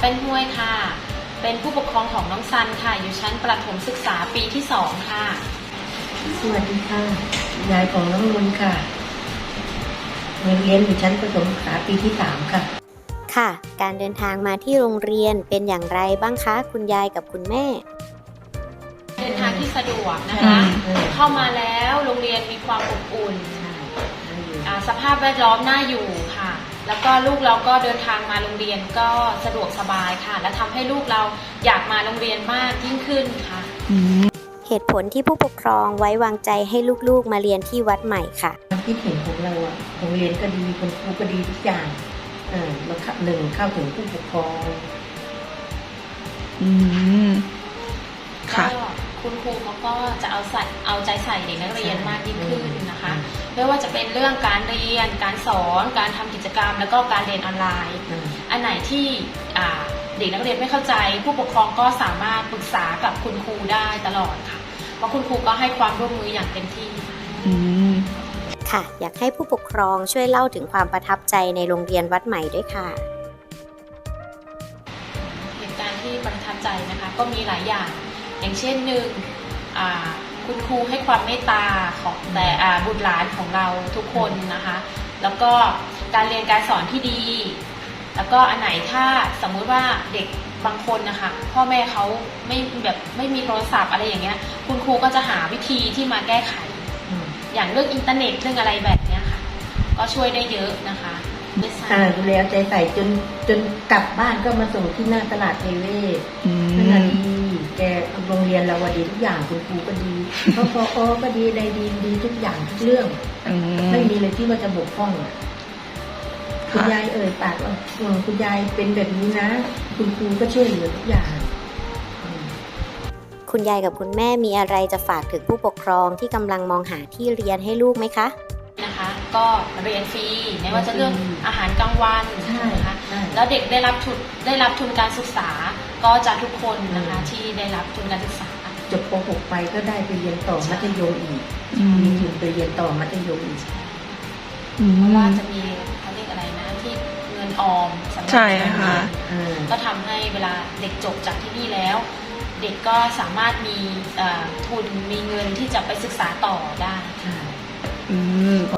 เป็นห้วยค่ะ เป็นผู้ปกครองของน้องซันค่ะ อยู่ชั้นประถมศึกษาปีที่สองค่ะ สวัสดีค่ะ ยายของน้องลุนค่ะเรียนอยู่ชั้นประถมศึกษาปีที่สามค่ะ ค่ะ การเดินทางมาที่โรงเรียนเป็นอย่างไรบ้างคะ คุณยายกับคุณแม่ เดินทางที่สะดวกนะคะอืมเข้ามาแล้วโรงเรียนมีความอบอุ่นอ่าสภาพแวดล้อมน่าอยู่ค่ะ แล้วก็ลูกเราก็เดินทางมาโรงเรียนก็สะดวกสบายค่ะ และทำให้ลูกเราอยากมาโรงเรียนมากยิ่งขึ้นค่ะ เหตุผลที่ผู้ปกครองไว้วางใจให้ลูกๆมาเรียนที่วัดใหม่ค่ะความคิดเห็นของเราอะโรงเรียนก็ดีคุณครูก็ดีทุกอย่างเออเราเข้าหนึ่งเข้าถึงผู้ปกครองอืมค่ะก็คุณครูเขาก็จะเอาใส่เอาใจใส่เด็กนักเรียนมากยิ่งขึ้นนะคะ ไม่ว่าจะเป็นเรื่องการเรียน การสอน การทำกิจกรรม แล้วก็การเรียนออนไลน์อืมอันไหนที่อ่าเด็กนักเรียนไม่เข้าใจ ผู้ปกครองก็สามารถปรึกษากับคุณครูได้ตลอดค่ะเพราะคุณครูก็ให้ความร่วมมืออย่างเต็มที่ค่ะอืมค่ะ อยากให้ผู้ปกครองช่วยเล่าถึงความประทับใจในโรงเรียนวัดใหม่ด้วยค่ะเหตุการณ์ที่ประทับใจนะคะ ก็มีหลายอย่าง อย่างเช่นหนึ่งอ่า คุณครูให้ความเมตตาของแต่บุตรหลานของเราทุกคนนะคะ แล้วก็การเรียนการสอนที่ดี แล้วก็อันไหนถ้าสมมุติว่าเด็กบางคนนะคะพ่อแม่เขาไม่แบบไม่มีโทรศัพท์อะไรอย่างเงี้ย คุณครูก็จะหาวิธีที่มาแก้ไขอืมอย่างเรื่องอินเทอร์เน็ตเรื่องอะไรแบบเนี้ยค่ะ ก็ช่วยได้เยอะนะคะ ไม่ทราบอ่าดูแลเอาใจใส่จนจนกลับบ้านก็มาส่งที่หน้าตลาดเทเวศอืนั่นน่ะมดีแกโรงเรียนเราอะดีทุกอย่างคุณครูก็ดีพอพอก็ดีอะไรดีดีทุกอย่างทุกเรื่อง อืม ไม่มีเลยที่ว่าจะบกพร่องอะคุณยายเอ่ยปากว่าเออคุณยายเป็นแบบนี้นะ คุณครูก็ช่วยเหลือทุกอย่างอืมคุณยายกับคุณแม่มีอะไรจะฝากถึงผู้ปกครองที่กำลังมองหาที่เรียนให้ลูกไหมคะนะคะ ก็เรียนฟรีไม่ว่าจะเรื่องอาหารกลางวันใช่นะคะใช่แล้วเด็กได้รับทุนได้รับทุนการศึกษาก็จะทุกคนนะคะอืมที่ได้รับทุนการศึกษาจบป .6 ไปก็ได้ไปเรียนต่อมัธยมอีกอืมมีทุนไปเรียนต่อมัธยมอีกอืเพราะว่ามจะมีเขาเรียกอะไรนะที่เงินออมสำหรับใช่ค่ะเออก็ทำให้เวลาเด็กจบจากที่นี่แล้ว เด็กก็สามารถมีเอ่อทุนมีเงินที่จะไปศึกษาต่อได้ใช่อืมโอ